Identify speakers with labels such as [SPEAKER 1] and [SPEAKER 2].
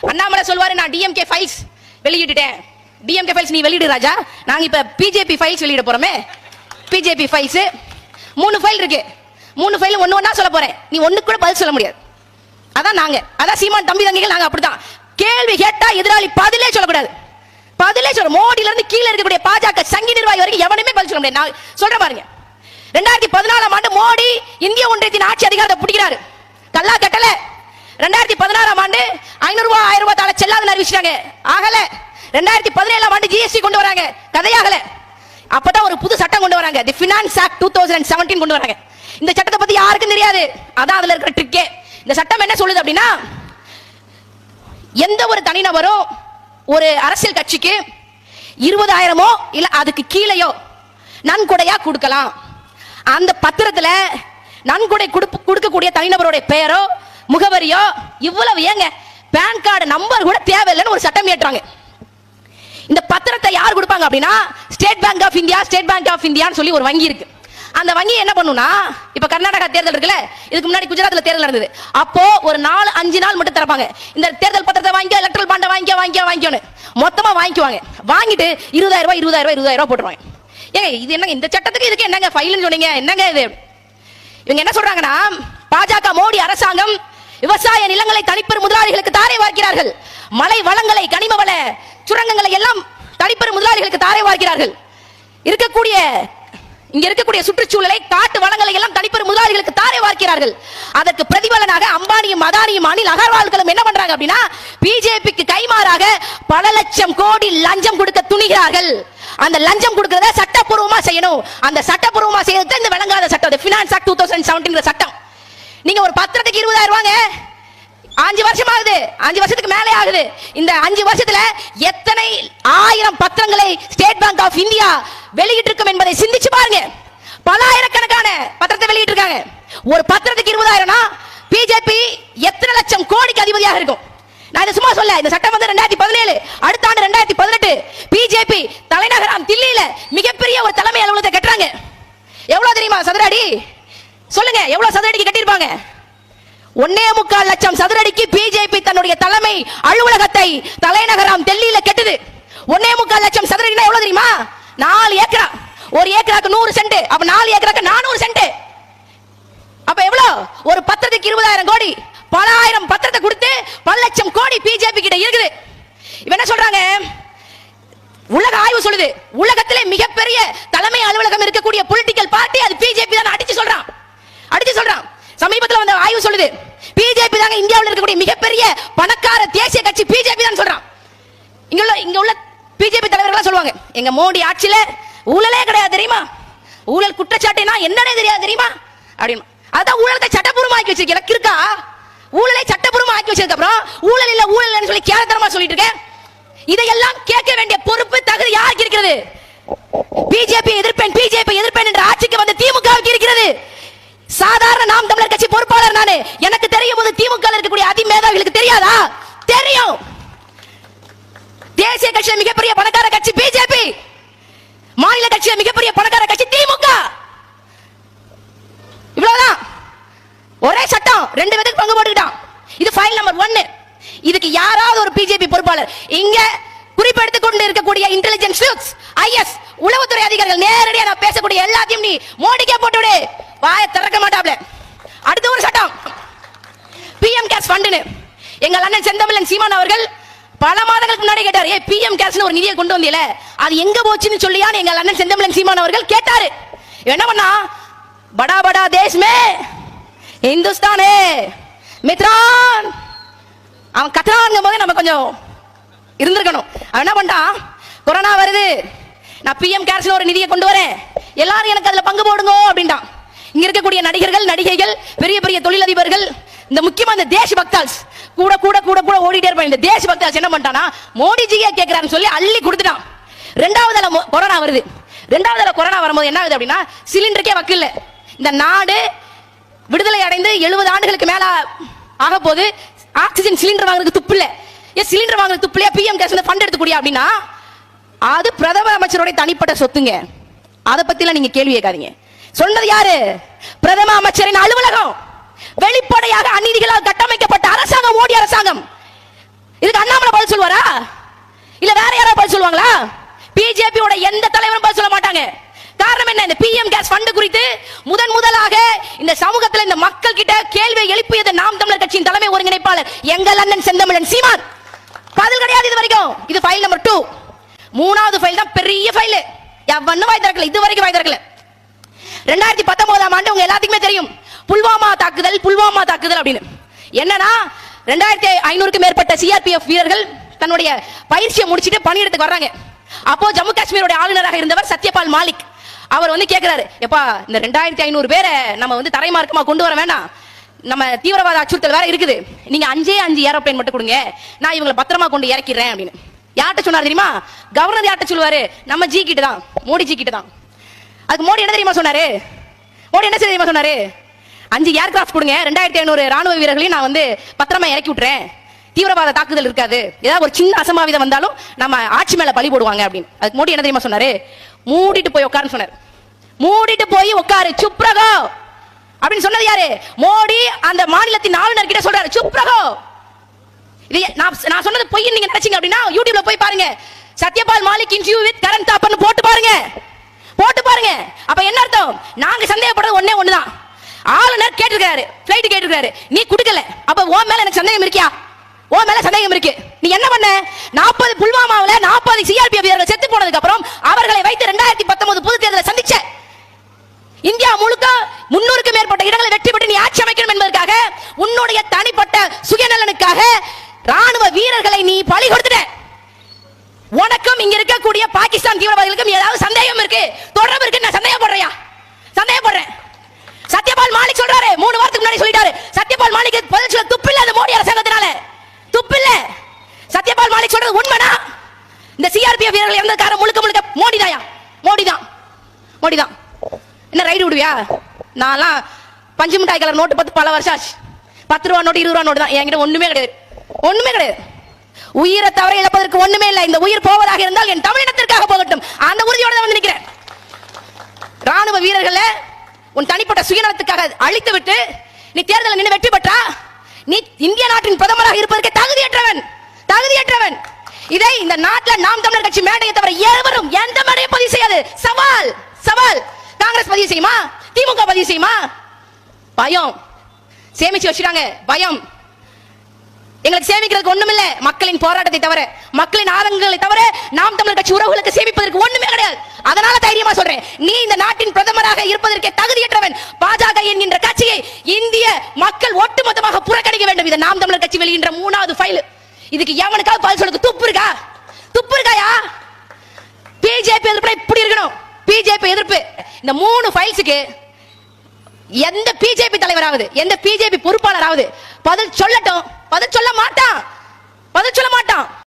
[SPEAKER 1] அண்ணாமலை சொல்வாரு நான் DMK files வெளியிட்டுட்டேன். டிஎம்கே ஃபைல்ஸ் நீ வெளியிடு ராஜா. நாங்க இப்ப பிஜேபி ஃபைல்ஸ் வெளியிட போறோமே. பிஜேபி ஃபைல்ஸ் மூணு ஃபைல் இருக்கு. மூணு ஃபைல் ஒன்னு ஒன்னா சொல்ல போறேன். நீ ஒண்ணு கூட பதில் சொல்ல முடியாது. அதான் நாங்க. அதான் சீமான் தம்பி தங்கிகள் நாங்க அப்படிதான் கேள்வி கேட்டா எதிராளி பதிலே சொல்லக்கூடாது. பதிலே சொல்ல மோடியில இருந்து கீழே இருக்கக்கூடிய பாஜக சங்கி நிர்வாகி வரைக்கும் எவனுமே பதில் சொல்ல முடியாது. நான் சொல்றேன் பாருங்க. ரெண்டாயிரத்தி பதினாலாம் ஆண்டு மோடி இந்திய ஒன்றியத்தின் ஆட்சி அதிகாரத்தை பிடிக்கிறாரு. கல்லா கட்டல. ரெண்டாயிரத்தி பதினாறாம் ஆண்டு ஐநூறு ரூபாய் ஆயிரம் ரூபாய் தாள செல்லாதுன்னு அறிவிச்சாங்க ஆகல. ரெண்டாயிரத்தி பதினேழாம் ஆண்டு ஜிஎஸ்டி கொண்டு வராங்க. கதையாகல. அப்பதான் ஒரு புது சட்டம் கொண்டு வராங்க. The finance act two thousand seventeen கொண்டு வராங்க. இந்த சட்டத்தை பத்தி யாருக்கும் தெரியாது. அதான் அதுல இருக்கிற ட்ரிக்கே இந்த சட்டம் என்ன சொல்லுது அப்படின்னா எந்த ஒரு தனிநபரும் ஒரு அரசியல் கட்சிக்கு இருபதாயிரமோ இல்ல அதுக்கு கீழேயோ நன்கொடையா கொடுக்கலாம். அந்த பத்திரத்துல நன்கொடை கொடுப்பு- கொடுக்கக்கூடிய தனிநபருடைய பெயரோ முகவரியோ? இவ்வளவு ஏங்க. பேன் கார்டு நம்பர் கூட தேவையில்லைன்னு ஒரு சட்டம் ஏற்றாங்க இந்த பத்திரத்தை யார் கொடுப்பாங்க அப்படின்னா State Bank of India State Bank of இந்தியான்னு சொல்லி ஒரு வங்கி இருக்கு. அந்த வங்கி என்ன பண்ணுனா இப்ப கர்நாடகா தேர்தல் இருக்குல்ல இதுக்கு முன்னாடி குஜராத்ல தேர்தல் நடந்தது. அப்போ ஒரு நாலு அஞ்சு நாள் மட்டும் திறப்பாங்க. இந்த தேர்தல் பத்திரத்தை வாங்கிக்க எலக்ட்ரல் பாண்டை வாங்கிக்க வாங்கிக்க வாங்கிக்கணும் மொத்தமா வாங்கிக்குவாங்க. வாங்கிட்டு இருபதாயிரம் ரூபாய் இருபதாயிரம் ரூபாய் இருபதாயிரம் ரூபாய் போட்டுருவாங்க. ஏங்க இது என்னங்க இந்த சட்டத்துக்கு இதுக்கு என்னங்க ஃபைல்னு சொன்னீங்க? என்னங்க இது? இவங்க என்ன சொல்றாங்கன்னா பாஜக மோடி அரசாங்கம் விவசாய நிலங்களை தனிப்பெரும் முதலாளிகளுக்கு தாரை வார்க்கிறார்கள். மலை வளங்களை கனிம வள சுரங்கங்களை எல்லாம் தனிப்பெரும் முதலாளிகளுக்கு தாரை வார்க்கிறார்கள். இருக்கக்கூடிய இங்க இருக்கக்கூடிய சுற்றுச்சூழலை காட்டு வளங்களை எல்லாம் தனிப்பெரும் முதலாளிகளுக்கு தாரை வார்க்கிறார்கள். அதற்கு பிரதிபலனாக அம்பானியும் அதானியும் அனில் அகர்வால்களும் என்ன பண்றாங்க அப்படின்னா பிஜேபிக்கு கைமாறாக பல லட்சம் கோடி லஞ்சம் கொடுக்க துணிகிறார்கள். அந்த லஞ்சம் கொடுக்கறத சட்டப்பூர்வமா செய்யணும். அந்த சட்டப்பூர்வமா செய்யறது இந்த விளங்காத சட்டம். Finance act two thousand seventeen சட்டம். நீங்க ஒரு பத்திரத்துக்கு இருபதாயிரம் ரூபாங்க. அஞ்சு வருஷம் ஆகுது அஞ்சு வருஷத்துக்கு மேலே ஆகுது. இந்த அஞ்சு வருஷத்துல எத்தனை ஆயிரம் பத்திரங்களை ஸ்டேட் பேங்க் ஆஃப் இந்தியா வெளியிட்டு இருக்கும் என்பதை சிந்திச்சு பாருங்க. பல ஆயிரக்கணக்கான பத்திரத்தை வெளியிட்டு இருக்காங்க ஒரு பத்திரத்துக்கு இருபதாயிரம்னா பிஜேபி எத்தனை லட்சம் கோடிக்கு அதிபதியாக இருக்கும். நான் இதை சும்மா சொல்ல இந்த சட்டம் வந்து ரெண்டாயிரத்தி பதினேழு அடுத்த ஆண்டு ரெண்டாயிரத்தி பதினெட்டு பிஜேபி தலைநகரம் தில்லியில மிகப்பெரிய ஒரு தலைமை அலுவலகத்தை கட்டுறாங்க. எவ்வளவு தெரியுமா சதுராடி சொல்லுங்க எவ்வளவு சதுர அடிக்கு கட்டியிருப்பாங்க? ஒன்னே முக்கால் லட்சம் சதுரடிக்கு பிஜேபி தன்னுடைய தலைமை அலுவலகத்தை தலைநகரம் டெல்லியில கெட்டுது. ஒன்னே முக்கால் லட்சம் சதுரடினா எவ்வளவு தெரியுமா? நாலு ஏக்கரா. ஒரு ஏக்கராக்கு நூறு சென்ட். அப்ப நாலு ஏக்கராக்கு நானூறு சென்ட். அப்ப எவ்வளவு ஒரு பத்திரத்துக்கு இருபதாயிரம் கோடி. பல ஆயிரம் பத்திரத்தை கொடுத்து பல லட்சம் கோடி பிஜேபி கிட்ட இருக்குது. இவன் என்ன சொல்றாங்க? உலக ஆய்வு சொல்லுது. உலகத்திலே மிகப்பெரிய தலைமை அலுவலகம் இருக்கக்கூடிய பொலிட்டிக்கல் பார்ட்டி அது பிஜேபி தான் அடிச்சு சொல்றான் அடிச்சு சொல்றான் சமீபத்தில் வந்த ஆய்வு சொல்லுது. பிஜேபி தாங்க இந்தியாவில் இருக்கக்கூடிய மிகப்பெரிய பணக்கார தேசிய கட்சி பிஜேபி தான் சொல்றான். இங்க உள்ள இங்க உள்ள பிஜேபி தலைவர்கள் சொல்லுவாங்க எங்க மோடி ஆட்சியில ஊழலே கிடையாது தெரியுமா? ஊழல் குற்றச்சாட்டுனா என்னன்னே தெரியாது தெரியுமா? அப்படின்னு. அதான் ஊழலத்தை சட்டப்பூர்வமா ஆக்கி வச்சிருக்க. எனக்கு இருக்கா? ஊழலை சட்டப்பூர்வமா ஆக்கி வச்சதுக்கு அப்புறம் ஊழல் இல்ல ஊழல் சொல்லி கேரத்தனமா சொல்லிட்டு இருக்கேன். இதையெல்லாம் கேட்க வேண்டிய பொறுப்பு தகுதி யாருக்கு இருக்கிறது? பிஜேபி எதிர்ப்பேன் பிஜேபி எதிர்ப்பேன் என்ற ஆட்சிக்கு வந்த திமுகவுக்கு இருக்கிறது சாதாரண நாம் தமிழர் கட்சி பொறுப்பாளர் நானு எனக்கு தெரியும் போது திமுக ல இருக்கக்கூடிய அதிமேதாவிகளுக்கு தெரியாதா தெரியும் தேசிய கட்சியில மிகப்பெரிய பணக்கார கட்சி பிஜேபி மாநில கட்சியில மிகப்பெரிய பணக்கார கட்சி திமுக இவ்வளவுதான் ஒரே சட்டம் ரெண்டு பேருக்கு பங்கு போட்டுக்கிட்டான். இது ஃபைல் நம்பர் ஒன்னு இதுக்கு யாராவது ஒரு பிஜேபி பொறுப்பாளர். இங்க குறிப்பெடுத்துக் கொண்டு இருக்கக்கூடிய இன்டெலிஜென்ஸ் ஐஎஸ் உளவுத்துறை அதிகாரிகள் நேரடியாக நான் பேசக்கூடிய எல்லாத்தையும் நீ மோடிக்கே போட்டுவிடு. வாய வாயை திறக்க மாட்டாப்ல. அடுத்த ஒரு சட்டம். பிஎம் கேஸ் ஃபண்டுன்னு எங்கள் அண்ணன் செந்தமிழன் சீமான் அவர்கள் பல மாதங்களுக்கு முன்னாடி கேட்டார் ஏ பிஎம் கேஸ்னு ஒரு நிதியை கொண்டு வந்தியல அது எங்க போச்சுன்னு சொல்லியான்னு எங்கள் அண்ணன் செந்தமிழன் சீமான் அவர்கள் கேட்டாரு. என்ன பண்ணா? படா படா தேஷ்மே! இந்துஸ்தானே? மித்ரான்! அவன் கத்துறான் போது நம்ம கொஞ்சம் இருந்திருக்கணும். அவன் என்ன பண்ணிட்டான் கொரோனா வருது. நான் பிஎம் கேர்ஸ்ல ஒரு நிதியை கொண்டு வரேன். எல்லாரும் எனக்கு அதுல பங்கு போடுங்க அப்படின்ட்டான் இங்க இருக்கக்கூடிய நடிகர்கள் நடிகைகள் பெரிய பெரிய தொழிலதிபர்கள் இந்த முக்கியமா இந்த தேஷ் பக்தால்ஸ் கூட கூட கூட கூட ஓடிட்டே இருப்பாங்க இந்த தேஷ் பக்தால்ஸ் என்ன பண்ணிட்டானா மோடிஜியே கேட்கிறான்னு சொல்லி அள்ளி கொடுத்துட்டான். ரெண்டாவது தடவை கொரோனா வருது. ரெண்டாவது தடவை கொரோனா வரும்போது என்ன ஆகுது அப்படின்னா சிலிண்டருக்கே வக்கில்ல இந்த நாடு விடுதலை அடைந்து எழுபது ஆண்டுகளுக்கு மேல ஆக போது ஆக்சிஜன் சிலிண்டர் வாங்குறதுக்கு துப்பு இல்ல. ஏன் சிலிண்டர் வாங்குறது துப்பு இல்லையா பிஎம் கேஸ் ஃபண்ட் எடுத்துக்கூடிய அப்படின்னா அது பிரதம அமைச்சருடைய தனிப்பட்ட சொத்துங்க. அதை பத்திலாம் நீங்க கேள்வி கேட்காதீங்க. சொன்னது யாரு? பிரதம அமைச்சரின் அலுவலகம். வெளிப்படையாக அநீதிகளால் கட்டமைக்கப்பட்ட அரசாங்கம் மோடி அரசாங்கம். இதுக்கு அண்ணாமலை பதில் சொல்வாரா இல்ல வேற யாராவது பதில் சொல்லுவாங்களா? பிஜேபியோட எந்த தலைவரும் பதில் சொல்ல மாட்டாங்க. காரணம் என்ன? இந்த பிஎம் கேஸ் ஃபண்ட் குறித்து முதன் முதலாக இந்த சமூகத்தில் இந்த மக்கள் கிட்ட கேள்வியை எழுப்பியது நாம் தமிழர் கட்சியின் தலைமை ஒருங்கிணைப்பாளர் எங்கள் அண்ணன் செந்தமிழன் சீமான். பதில் கிடையாது இது வரைக்கும். இது ஃபைல் நம்பர் டூ மூணாவது ஃபைல் தான் பெரிய ஃபைல் எவனும் வாய் திறக்கல. இது வரைக்கும் வாய் திறக்கல. ரெண்டாயிரத்தி பத்தொன்பதாம் ஆண்டு உங்க எல்லாத்துக்குமே தெரியும். புல்வாமா தாக்குதல் புல்வாமா தாக்குதல் அப்படின்னு. என்னன்னா ரெண்டாயிரத்தி ஐநூறுக்கு மேற்பட்ட சிஆர்பிஎஃப் வீரர்கள் தன்னுடைய பயிற்சியை முடிச்சிட்டு பணியிடத்துக்கு வர்றாங்க. அப்போ ஜம்மு காஷ்மீருடைய ஆளுநராக இருந்தவர் சத்யபால் மாலிக். அவர் வந்து கேட்கிறாரு எப்பா இந்த ரெண்டாயிரத்தி ஐநூறு பேரை நம்ம வந்து தரைமார்க்கமா கொண்டு வர வேண்டாம் நம்ம தீவிரவாத அச்சுறுத்தல் வேற இருக்குது. நீங்க அஞ்சே அஞ்சு ஏரோப்ளேன் மட்டும் கொடுங்க. நான் இவங்களை பத்திரமா கொண்டு இறக்கிறேன் அப்படின்னு. யார்கிட்ட சொன்னார் தெரியுமா? கவர்னர் யார்கிட்ட சொல்லுவாரு? நம்ம ஜி கிட்ட தான் மோடி ஜி கிட்ட தான். அதுக்கு மோடி என்ன தெரியுமா சொன்னாரு? மோடி என்ன தெரியுமா சொன்னாரு? அஞ்சு ஏர்கிராஃப்ட் கொடுங்க. ரெண்டாயிரத்தி ஐநூறு ராணுவ வீரர்களையும் நான் வந்து பத்திரமா இறக்கி விட்டுறேன். தீவிரவாத தாக்குதல் இருக்காது. ஏதாவது ஒரு சின்ன அசம்பாவிதம் வந்தாலும் நம்ம ஆட்சி மேல பழி போடுவாங்க அப்படின்னு. அதுக்கு மோடி என்ன தெரியுமா சொன்னாரு? மூடிட்டு போய் உட்காருன்னு சொன்னார். மூடிட்டு போய் உட்காரு சுப்ரகோ. அப்படின்னு சொன்னது யாரு? மோடி அந்த மாநிலத்தின் ஆளுநர் கிட்ட சொல்றாரு சுப்ரகோ. இது நான் நான் சொன்னது பொய் நீங்க நினைச்சீங்க அப்படின்னா யூடியூப்ல போய் பாருங்க. சத்யபால் மாலிக் இன்டர்வியூ வித் கரண் தாப்பன் போட்டு பாருங்க. போட்டு பாருங்க. அப்ப என்ன அர்த்தம்? நாங்க சந்தேகப்படுறது ஒன்னே ஒண்ணுதான். ஆளுநர் கேட்டிருக்காரு பிளைட் கேட்டிருக்காரு. நீ குடுக்கல. அப்ப உன் மேல எனக்கு சந்தேகம் இருக்கியா? உன் மேல சந்தேகம் இருக்கு. நீ என்ன பண்ண? நாற்பது புல்வாமாவில் நாற்பது சிஆர்பிஎஃப் வீரர்கள் செத்து போனதுக்கு அப்புறம் அவர்களை வைத்து ரெண்டாயிரத்தி பத்தொன்பது பொது தேர்தலை சந்திச்ச. இந்தியா முழுக்க முன்னூறுக்கு மேற்பட்ட இடங்களை வெற்றி பெற்று நீ ஆட்சி அமைக்கணும் என்பதற்காக உன்னுடைய தனிப்பட்ட சுயநலனுக்காக ராணுவ வீரர்களை நீ பழி கொடுத்துட்ட. உனக்கும் இங்க இருக்கக்கூடிய பாகிஸ்தான் தீவிரவாதிகளுக்கும் ஏதாவது சந்தேகம் இருக்கு? தொடர்பு இருக்கு நான் சந்தேகப்படுறியா சந்தேகப்படுறேன். சத்யபால் மாலிக் சொல்றாரு. மூணு வாரத்துக்கு முன்னாடி சொல்லிட்டாரு. சத்யபால் மாலிக் பதில் சொல்ல துப்பில்ல மோடி அரசாங்கத்தினால. சத்யபால் சொல்றது உண்மைனா இந்த சிஆர்பிஎஃப் வீரர்கள் இறந்த காரணம் முழுக்க முழுக்க மோடி தாயா மோடி தான் மோடி தான் என்ன ரைடு விடுவியா? நான்லாம் பஞ்சு மிட்டாய் கலர் நோட்டு பத்து பல வருஷம் ஆச்சு. பத்து ரூபா நோட்டு இருபது ரூபா நோட்டு தான். என்கிட்ட ஒண்ணுமே கிடையாது. ஒண்ணுமே கிடையாது. உயிரை தவிர இழப்பதற்கு ஒண்ணுமே இல்லை. இந்த உயிர் போவதாக இருந்தால் என் தமிழினத்திற்காக போகட்டும். அந்த உறுதியோட தான் வந்து நிற்கிறேன் ராணுவ வீரர்களை உன் தனிப்பட்ட சுயநலத்துக்காக அழித்து விட்டு நீ தேர்தலில் நின்று வெற்றி பெற்றா நீ இந்திய நாட்டின் பிரதமராக இருப்பதற்கு தகுதியற்றவன். இதை இந்த நாட்டில் நாம் தமிழர் கட்சி மேடையை தவிர எவரும் எந்த மேடையும் பதிவு செய்யாது. சவால் சவால். காங்கிரஸ் பதிவு செய்யுமா? திமுக பதிவு செய்யுமா? பயம். சேமிச்சு வச்சிருக்காங்க பயம். எங்களுக்கு சேமிக்கிறதுக்கு ஒண்ணுமில்ல. மக்களின் போராட்டத்தை தவிர மக்களின் ஆதங்கங்களை தவிர நாம் தமிழர் கட்சி உறவுகளுக்கு சேமிப்பதற்கு ஒண்ணுமே கிடையாது. அதனால தைரியமா சொல்றேன். நீ இந்த நாட்டின் பிரதமராக இருப்பதற்கு தகுதியற்றவன். பாஜக என்கின்ற கட்சியை இந்திய மக்கள் ஒட்டுமொத்தமாக புறக்கணிக்க வேண்டும். இது நாம் தமிழர் கட்சி வெளியின்ற மூணாவது ஃபைல் இதுக்கு எவனுக்காவது பதில் சொல்லுக்கு பிஜேபி இப்படி இருக்கணும். பிஜேபி எதிர்ப்பு. இந்த மூணு ஃபைல்ஸுக்கு எந்த பிஜேபி தலைவராவது எந்த பிஜேபி பொறுப்பாளராவது பதில் சொல்லட்டும். பதில் சொல்ல மாட்டான். பதில் சொல்ல மாட்டான்.